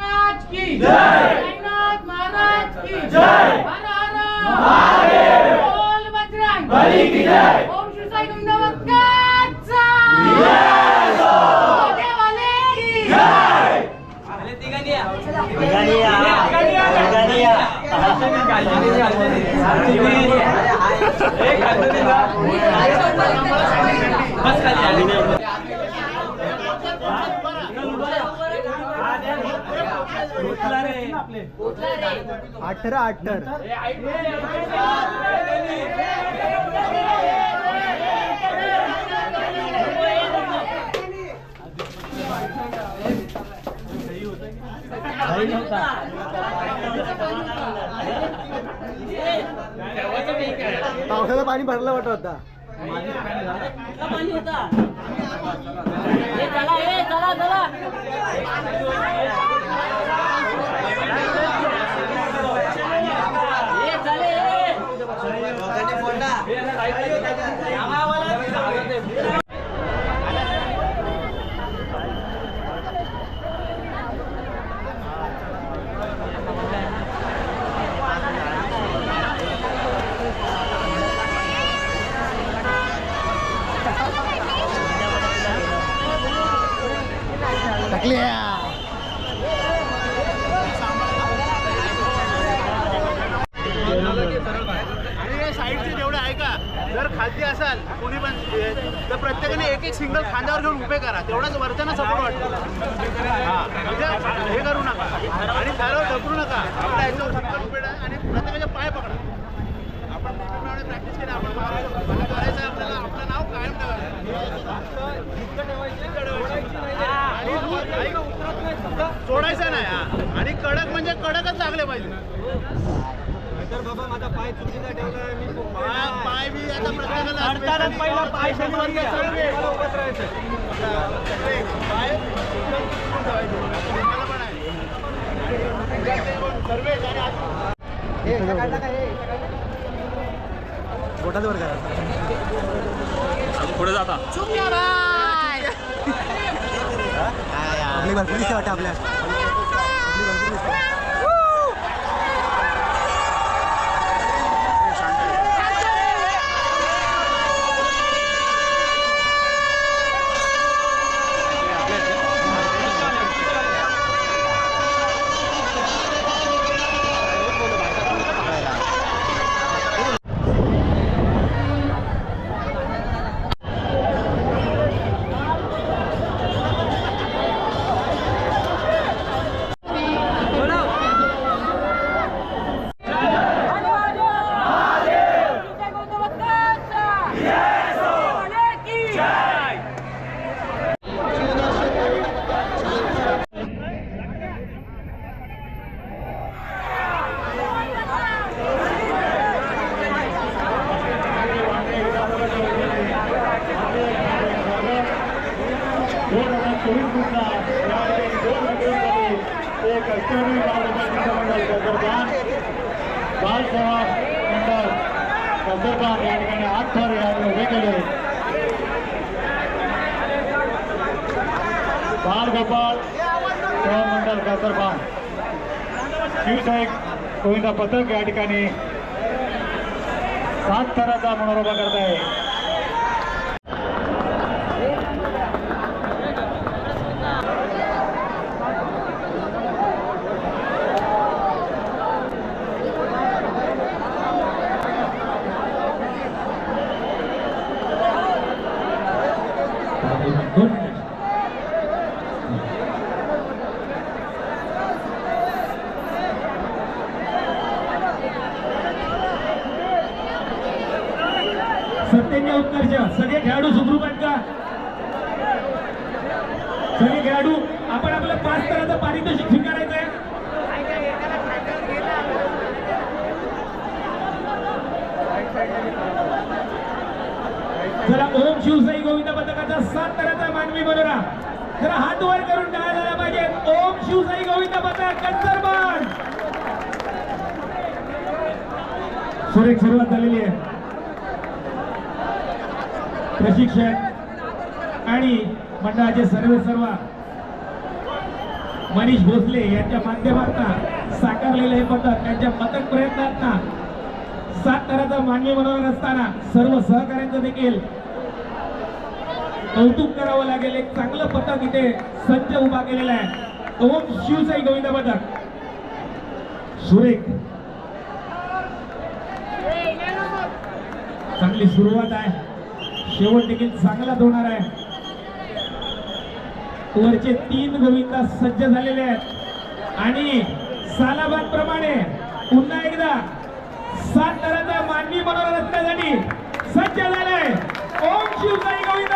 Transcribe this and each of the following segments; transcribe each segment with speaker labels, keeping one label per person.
Speaker 1: महाराज की जय। महाराज की जय। बोल बजरंग। बली की जय।
Speaker 2: अठरा अठ्ठर पावसाचं पाणी भरलं वाटत होता.
Speaker 1: ए
Speaker 3: आणि हे का जर खाद्य असाल कोणी पण तर प्रत्येकाने एक एक सिंगल खांद्यावर घेऊन उभे करा. तेवढाच वरच्यानं सपोर्ट वाटतो. म्हणजे हे करू नका. आणि त्यावर ढकलू नका. आपला याच्यावर सिंगल उभे आणि प्रत्येकाचे पाय पकडा. आपण प्रॅक्टिस केली आपण करायचं आपल्याला आपलं नाव कायम ठेवायचं. सोडायचं नाही हा. आणि कडक म्हणजे कडकच लागले पाहिजे. पाय पाय बी आता प्रत्येकाला पहिला पाय शनिवारी सर्वे. पाय मला पण आहे. सर्वे आणि आत-
Speaker 2: बोटाच वर करा
Speaker 4: पुढे जाता.
Speaker 2: आपली भरपूर वाटतं आपल्या आपली भरपूर दिसते.
Speaker 1: जय गोविंद भक्ताचा मोठेवाले की
Speaker 5: दोन हजार चोवीस मधला या ठिकाणी दोन हंड्रेडमध्ये एक अष्टमी बाल मंडळ कसरबान बाल सेवा मंडळ कसरबान या ठिकाणी आठ थर या ठिकाणी उभे केले बाल गोपाळ सेवा मंडळ कसरबान शिवसाहेब गोविंदा पथक या ठिकाणी सात थराचा मनोरोबा करत आहे
Speaker 6: सत्तेच्या उत्कर्ष सगळे खेळाडू सुखरूप आहेत का? सगळे खेळाडू आपण आपलं पाच तराचं पारितोषिक स्वीकारायचं आहे. चला ओम शिवसाई गोविंद पथकाचा सात तराचा मानवी मनोरा. जरा हात वर करून काय झाला पाहिजे ओम शिवसाई गोविंद पथक कंसरबाण सुरेख सुरुवात झालेली आहे. प्रशिक्षक आणि मंडळाचे सर्व सर्व मनीष भोसले यांच्या माध्यमातून साकारलेले हे पथक त्यांच्या पथक प्रयत्नांना सात तराचा मान्य मनोरंजन असताना सर्व सहकार्यांचं देखील कौतुक करावं लागेल. एक चांगलं पथक इथे सज्ज उभा केलेलं आहे. ओम शिवसाई गोविंद पथक. सुरेख. चांगली सुरुवात आहे. शेवट देखील चांगलाच होणार आहे. वरचे तीन गोविंदा सज्ज झालेले आहेत. आणि सालाबाद प्रमाणे पुन्हा एकदा सात तराचा मानवी मनोरंजनासाठी सज्ज झालाय. ओम शिवसाई गोविंद.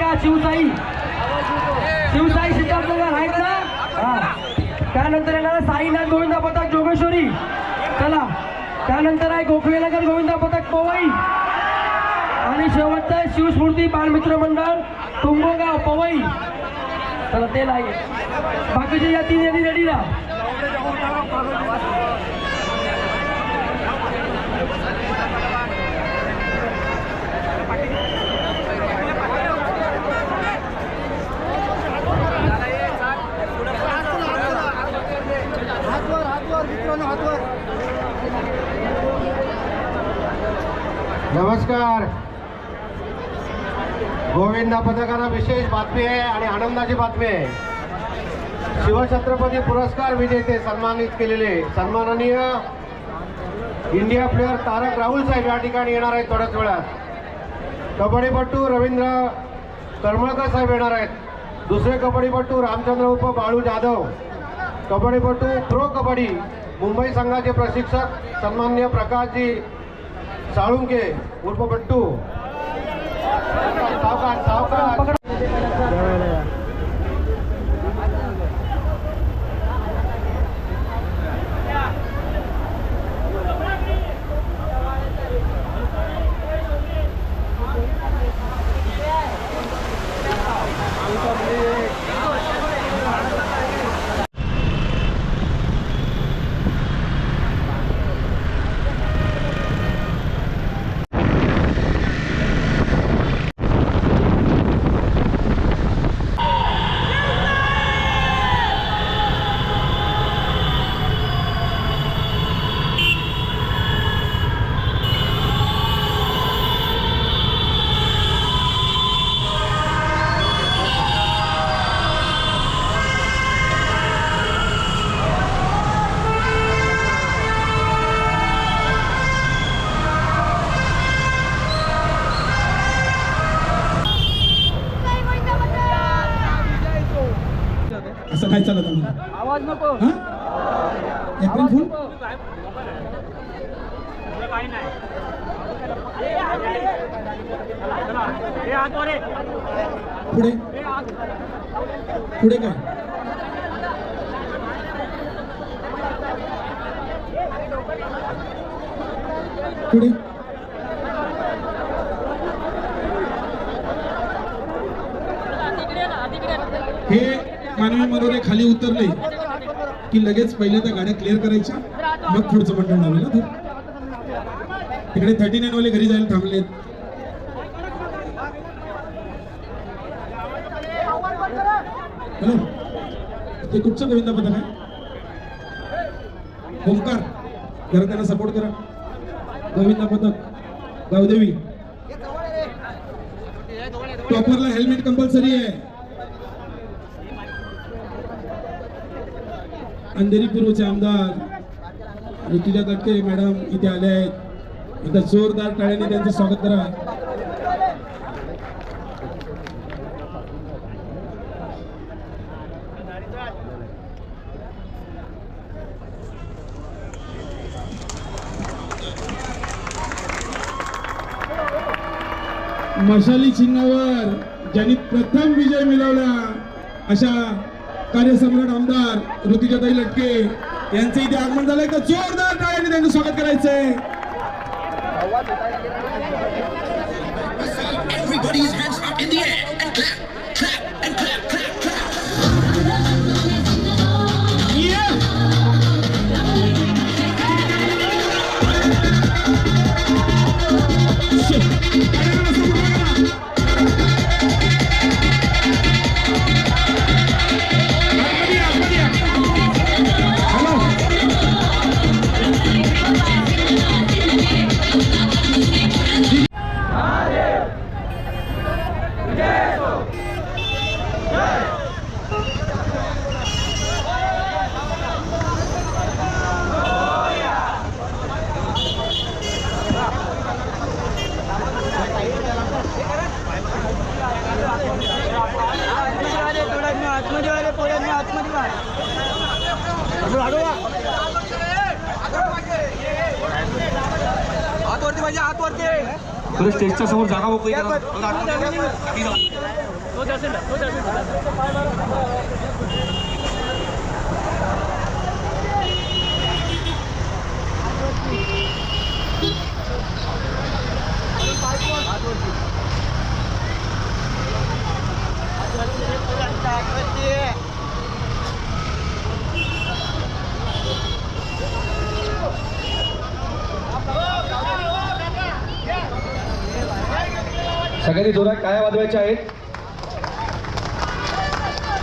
Speaker 7: का शिवसाई? शिवसाई सिद्धार्थनगर आहेत ना हा. त्यानंतर येणार साईनाथ गोविंदा पथक जोगेश्वरी. चला. त्यानंतर आहे गोखलेनगर गोविंदा पथक पवई. आणि शेवटचं आहे शिवस्फूर्ती बालमित्र मंडळ तुंबोगाव पवई. चला ते नाही. बाकीचे या तीन यांनी रेडी राहा.
Speaker 8: नमस्कार. गोविंदा पथकाला विशेष बातमी आहे आणि आनंदाची बातमी आहे. शिवछत्रपती पुरस्कार विजेते सन्मानित केलेले सन्माननीय इंडिया प्लेअर तारक राहुल साहेब या ठिकाणी येणार आहेत थोड्याच वेळात. कबड्डीपटू रवींद्र करमळकर साहेब येणार आहेत. दुसरे कबड्डीपटू रामचंद्र उप बाळू जाधव. कबड्डीपटू प्रो कबड्डी मुंबई संघाचे प्रशिक्षक सन्मान्य प्रकाशजी साळुंके उर्फ बट्टू.
Speaker 9: सावकार सावकार. पुढे काय? पुढे? हे मानवी मनोरे खाली उतरले की लगेच पहिले त्या गाड्या क्लिअर करायच्या. मग पुढचं मंडळ लावेल ना तिकडे थर्टी नाईन वाले घरी जायला थांबलेत. ते कुठचं गोविंदा पथक आहे ओंकार जरा त्यांना सपोर्ट करा. गोविंदा पथक गावदेवी. टॉपरला हेल्मेट कंपल्सरी आहे. अंधेरी पूर्वचे आमदार ऋतुजा तटके मॅडम इथे आले आहेत. एकदा जोरदार टाळ्याने त्यांचं स्वागत करा. मशाली चिन्हावर ज्यांनी प्रथम विजय मिळवला अशा कार्यसम्राट आमदार ऋतुजाताई लटके यांचं इथे आगमन झालंय. तर जोरदार टाळ्याने त्यांचं स्वागत करायचंय.
Speaker 10: Everybody's hands up in the air and clap,
Speaker 11: सगळ्यांनी जोरात काय वाजवायच्या आहेत.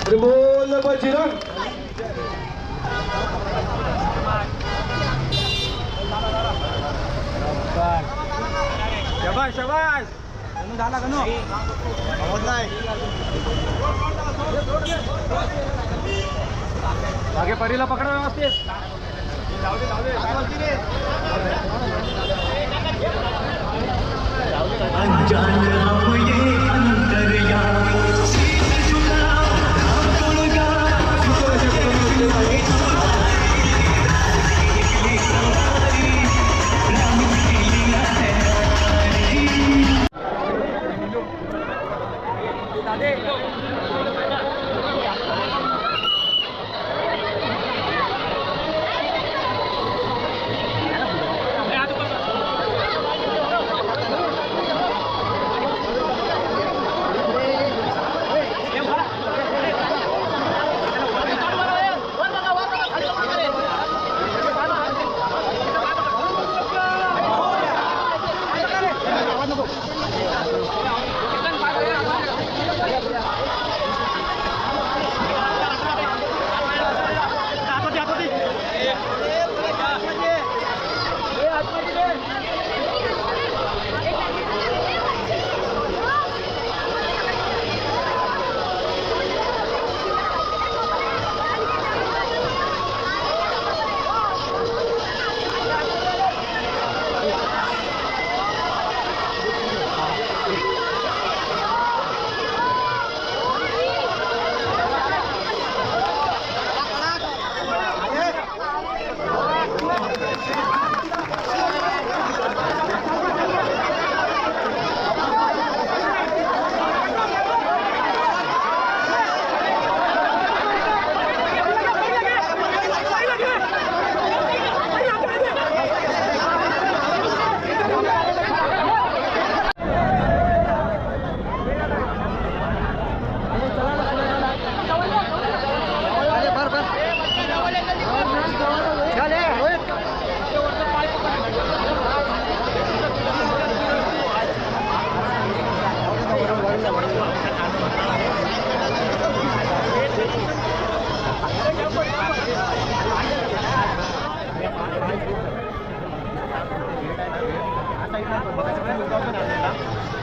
Speaker 11: अरे बोल बजरंग
Speaker 12: शबाश शबाश झाला का नो मागे परीला पकडा व्यवस्थित.
Speaker 13: Anh trả.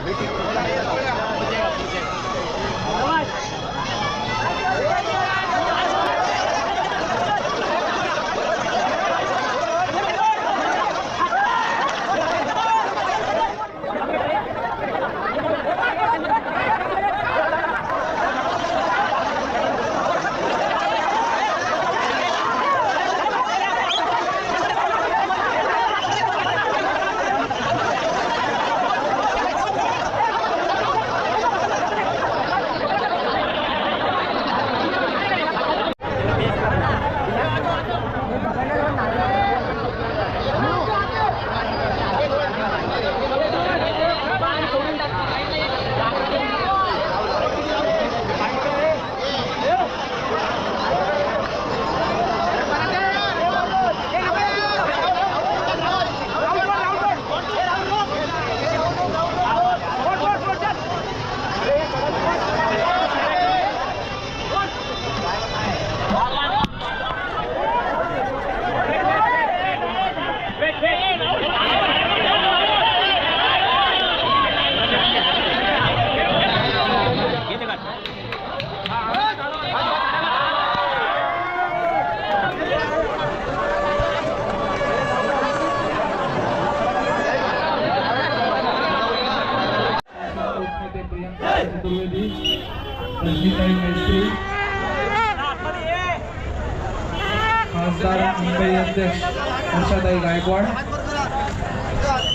Speaker 13: भेटी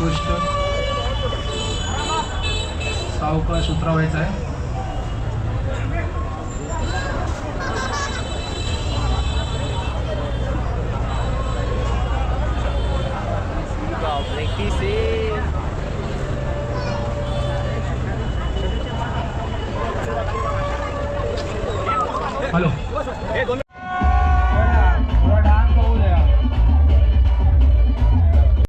Speaker 13: उत्कृष्ट. सावकाश उतरावायचा आहे.